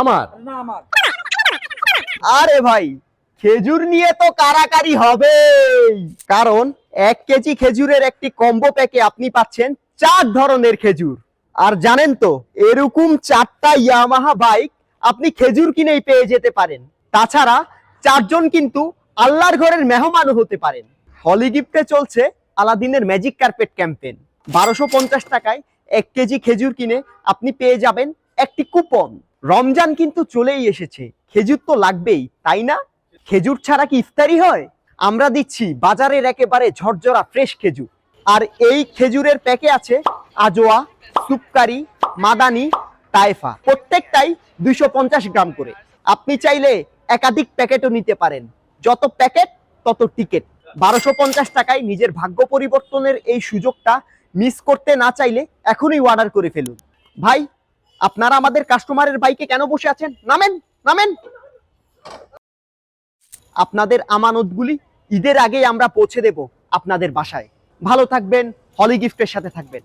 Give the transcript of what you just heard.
আমার? না আমার। আরে ভাই খেজুর নিয়ে তো কারাকারি হবে। কারণ এক কেজি খেজুরের একটি কম্বো প্যাকে আপনি পাচ্ছেন চার ধরনের খেজুর। আর জানেন তো এরকম চারটা ইয়ামাহা বাইক আপনি খেজুর কিনেই পেয়ে যেতে পারেন। তাছাড়া চারজন কিন্তু আল্লাহর ঘরের মেহমানও হতে পারেন। হলি গিফটে চলছে আলাদিনের ম্যাজিক কার্পেট ক্যাম্পেন বারোশো পঞ্চাশ টাকায় এক কেজি খেজুর কিনে আপনি পেয়ে যাবেন একটি কুপন। রমজান কিন্তু চলেই এসেছে। খেজুর তো লাগবেই, তাই না? খেজুর ছাড়া কি ইফতারি হয়? আমরা দিচ্ছি বাজারের একেবারে ঝরঝরা ফ্রেশ খেজুর। আর এই খেজুরের প্যাকে আছে আজোয়া, সুপকারি, মাদানি তাইফা প্রত্যেকটাই দুইশো পঞ্চাশ গ্রাম করে। আপনি চাইলে একাধিক প্যাকেটও নিতে পারেন। যত প্যাকেট, তত টিকেট। বারোশো পঞ্চাশ টাকায় নিজের ভাগ্য পরিবর্তনের এই সুযোগটা মিস করতে না চাইলে এখনই অর্ডার করে ফেলুন। ভাই আপনারা আমাদের কাস্টমারের বাইকে কেন বসে আছেন? নামেন নামেন। আপনাদের আমানতগুলি ঈদের আগেই আমরা পৌঁছে দেব আপনাদের বাসায়। ভালো থাকবেন, হলি গিফটের সাথে থাকবেন।